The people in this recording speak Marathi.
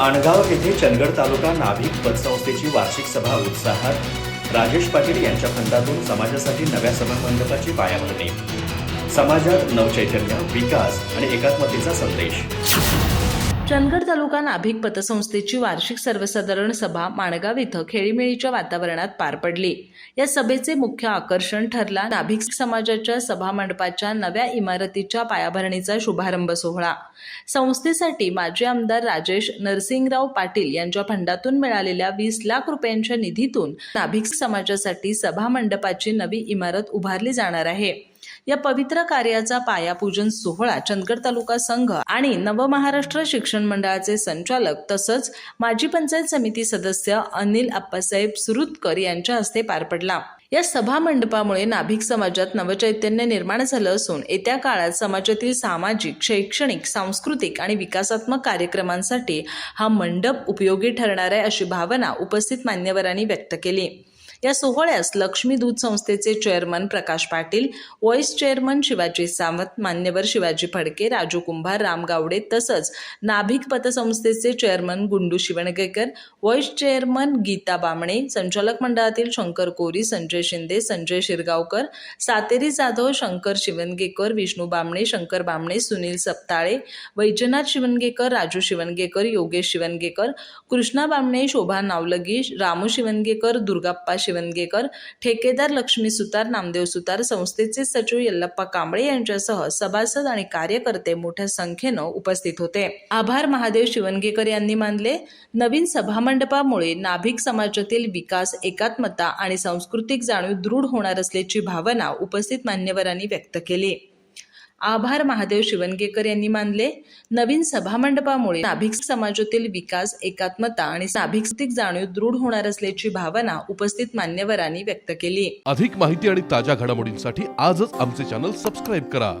माणगाव येथे चंदगड तालुका नाभिक पतसंस्थेची वार्षिक सभा उत्साहात राजेश पाटील यांच्या फंडातून समाजासाठी नव्या सभामंडपाची पायाभरणी. समाजात नवचैतन्य विकास आणि एकात्मतेचा संदेश. चंदगड तालुका नाभिक पतसंस्थेची वार्षिक सर्वसाधारण सभा माणगाव इथं खेळीमेळीच्या वातावरणात पार पडली. या सभेचे मुख्य आकर्षण ठरला नाभिक समाजाच्या सभा मंडपाच्या नव्या इमारतीच्या पायाभरणीचा शुभारंभ सोहळा. संस्थेसाठी माजी आमदार राजेश नरसिंगराव पाटील यांच्या फंडातून मिळालेल्या वीस लाख रुपयांच्या निधीतून नाभिक समाजासाठी सभा मंडपाची नवी इमारत उभारली जाणार आहे. या पवित्र कार्याचा पायापूजन सोहळा चंदगड तालुका संघ आणि नवमहाराष्ट्र शिक्षण मंडळाचे संचालक तसंच माजी पंचायत समिती सदस्य अनिल आप्पासाहेब सुरुतकर यांच्या हस्ते पार पडला. या सभा मंडपामुळे नाभिक समाजात नवचैतन्य निर्माण झालं असून येत्या काळात समाजातील सामाजिक शैक्षणिक सांस्कृतिक आणि विकासात्मक कार्यक्रमांसाठी हा मंडप उपयोगी ठरणार आहे अशी भावना उपस्थित मान्यवरांनी व्यक्त केली. या सोहळ्यास लक्ष्मी दूध संस्थेचे chairman Prakash Patil vice chairman Shivaji Sawant मान्यवर शिवाजी फडके राजू कुंभार राम गावडे तसंच नाभिक पतसंस्थेचे chairman Gundu Shivangekar vice chairman Geeta Bamane संचालक मंडळातील शंकर कोरी संजय शिंदे संजय शिरगावकर सातेरी जाधव शंकर शिवणगेकर विष्णू बामणे शंकर बामणे सुनील सप्ताळे वैजनाथ शिवणगेकर राजू शिवणगेकर योगेश शिवणगेकर कृष्णा बामणे शोभा नावलगी रामू शिवणगेकर दुर्गाप्पा शिवणगेकर ठेकेदार लक्ष्मी सुतार नामदेव सुतार संस्थेचे सचिव यल्लप्पा कांबळे यांच्यासह सभासद आणि कार्यकर्ते मोठ्या संख्येनं उपस्थित होते. आभार महादेव शिवणगेकर यांनी मानले. नवीन सभामंडपामुळे नाभिक समाजातील विकास एकात्मता आणि सांस्कृतिक जाणीव दृढ होणार असल्याची भावना उपस्थित मान्यवरांनी व्यक्त केली. आभार महादेव शिवणगेकर यांनी मानले. नवीन सभामंडपामुळे नाभिक समाजातील विकास एकात्मता आणि नाभिक जाणीव दृढ होणार असल्याची भावना उपस्थित मान्यवरांनी व्यक्त केली. अधिक माहिती आणि ताज्या घडामोडींसाठी आजच आमचे चॅनल सबस्क्राईब करा.